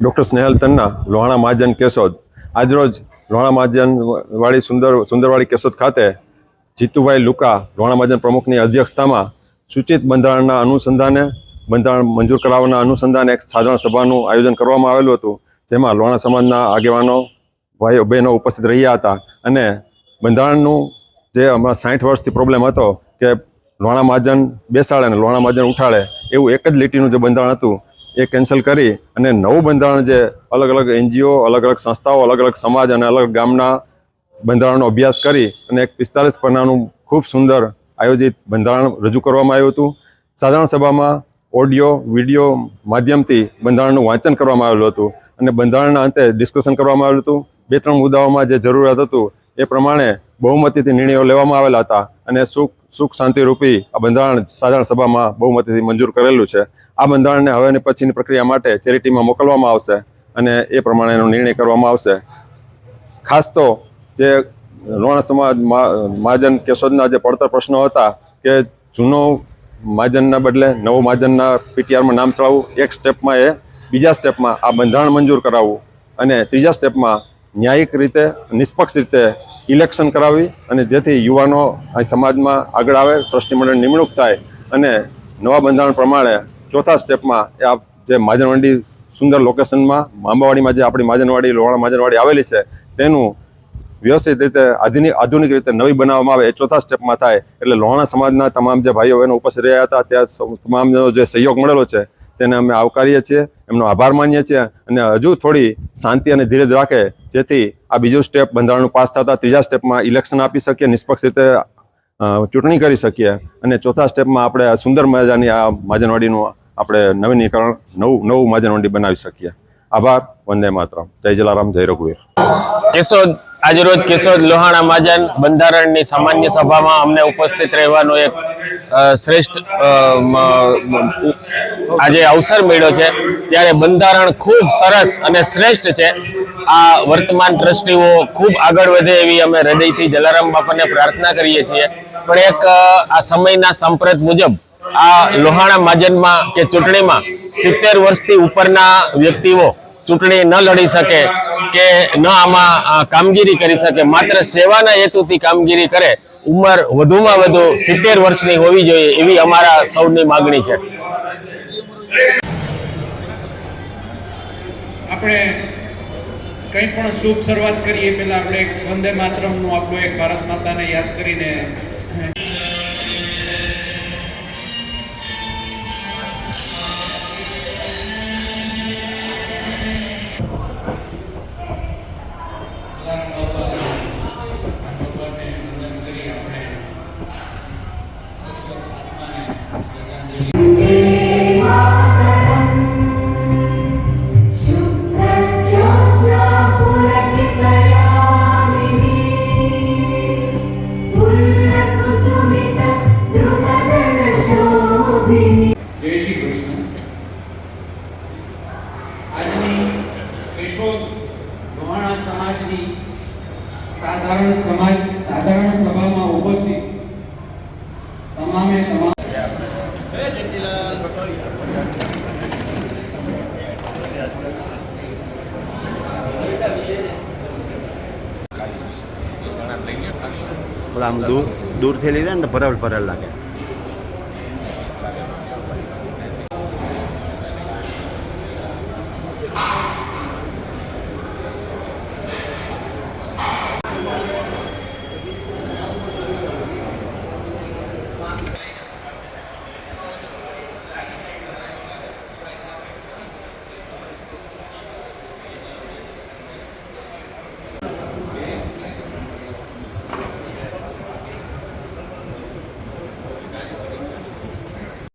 Doctor Snehal Tanna, Lohana Mahajan Keshod. આજરોજ લોહાણા મહાજન વાળી સુંદર, સુંદરવાડી કેશોદ ખાતે જીતુભાઈ લુકા, લોહાણા મહાજન પ્રમુખની અધ્યક્ષતામાં સૂચિત બંધારણના અનુસંધાને, બંધારણ મંજૂર કરાવવાના અનુસંધાને એક સાધારણ સભાનું આયોજન કરવામાં આવેલું હતું, જેમાં લોહાણા સમાજના આગેવાનો, ભાઈઓ, બહેનો ઉપસ્થિત રહ્યા હતા. અને બંધારણનું જે હમણાં સાઠ વર્ષથી પ્રોબ્લેમ હતો કે લોણા મહાજન બેસાડે અને લોણા મહાજન ઉઠાડે, એવું એક જ લીટીનું જે બંધારણ હતું એ કેન્સલ કરી અને નવું બંધારણ જે અલગ અલગ એનજીઓ, અલગ અલગ સંસ્થાઓ, અલગ અલગ સમાજ અને અલગ ગામના બંધારણનો અભ્યાસ કરી અને એક પિસ્તાલીસ પન્નાનું ખૂબ સુંદર આયોજિત બંધારણ રજૂ કરવામાં આવ્યું હતું. સાધારણ સભામાં ઓડિયો, વીડિયો માધ્યમથી બંધારણનું વાંચન કરવામાં આવેલું હતું અને બંધારણના અંતે ડિસ્કશન કરવામાં આવેલું હતું. બે ત્રણ મુદ્દાઓમાં જે જરૂરિયાત હતું એ પ્રમાણે બહુમતીથી નિર્ણયો લેવામાં આવેલા હતા અને સુખ સુખ શાંતિરૂપી આ બંધારણ સાધારણ સભામાં બહુમતીથી મંજૂર કરેલું છે. આ બંધારણને હવેની પછીની પ્રક્રિયા માટે ચેરિટીમાં મોકલવામાં આવશે અને એ પ્રમાણે એનો નિર્ણય કરવામાં આવશે. ખાસ તો જે લોણા સમાજ મહાજન કેશોદના જે પડતર પ્રશ્નો હતા કે જૂનો મહાજનના બદલે નવું મહાજનના પીટીઆરમાં નામ ચડાવવું એક સ્ટેપમાં એ, બીજા સ્ટેપમાં આ બંધારણ મંજૂર કરાવવું અને ત્રીજા સ્ટેપમાં ન્યાયિક રીતે, નિષ્પક્ષ રીતે ઇલેક્શન કરાવી અને જેથી યુવાનો સમાજમાં આગળ આવે, ટ્રસ્ટી મંડળ નિમણૂક થાય અને નવા બંધારણ પ્રમાણે ચોથા સ્ટેપમાં એ આ જે માજનવાડી સુંદર લોકેશનમાં માંબાવાડીમાં જે આપણી માજનવાડી, લોહાણા માજનવાડી આવેલી છે, તેનું વ્યવસ્થિત રીતે આધુનિક આધુનિક રીતે નવી બનાવવામાં આવે એ ચોથા સ્ટેપમાં થાય. એટલે લોહાણા સમાજના તમામ જે ભાઈઓ બહેનો ઉપસ્થિત રહ્યા હતા, ત્યાં તમામનો જે સહયોગ મળેલો છે, તેને અમે આવકારીએ છીએ, એમનો આભાર માનીએ છીએ અને હજુ થોડી શાંતિ અને ધીરજ રાખે, જેથી આ બીજું સ્ટેપ બંધારણનું પાસ થતા ત્રીજા સ્ટેપમાં ઇલેક્શન આપી શકીએ, નિષ્પક્ષ રીતે ચૂંટણી કરી શકીએ અને ચોથા સ્ટેપમાં આપણે સુંદર મજાની આ મહાજનવાડીનું આપણે નવીનીકરણ, નવું નવું મહાજનવાડી બનાવી શકીએ. આભાર, વંદે માતરમ. જય જલારામ, જય રઘુવીર. કેશોદ આજરોજ કેશોદ લોહાણા માજન બંધારણની સામાન્ય સભામાં અમને ઉપસ્થિત રહેવાનો એક શ્રેષ્ઠ આજે અવસર મળ્યો છે. ત્યારે બંધારણ ખૂબ સરસ અને શ્રેષ્ઠ છે. આ વર્તમાન ટ્રસ્ટીઓ ખૂબ આગળ વધે એવી અમે હૃદયથી જલારામ બાપાને પ્રાર્થના કરીએ છીએ. પણ એક આ સમયના સંપ્રત મુજબ આ લોહાણા માજનમાં કે ચૂંટણીમાં સિત્તેર વર્ષથી ઉપરના વ્યક્તિઓ ચૂંટણી ન લડી શકે કે ન આમાં કામગીરી કરી શકે, માત્ર સેવાના હેતુથી કામગીરી કરે, ઉંમર વધુમાં વધુ સિત્તેર વર્ષની હોવી જોઈએ એવી અમારા સૌની માગણી છે. આપણે કંઈ પણ શુભ શરૂઆત કરીએ, પહેલાં આપણે એક વંદે માતરમનું આપણું એક ભારત માતાને યાદ કરીને ભગવાનને વંદન સાધારણ સમાજ, સાધારણ સભામાં ઉપસ્થિત. તમામે તમામ આમ દૂર દૂરથી લીધા ને તો ભરલ ભરાડ લાગે.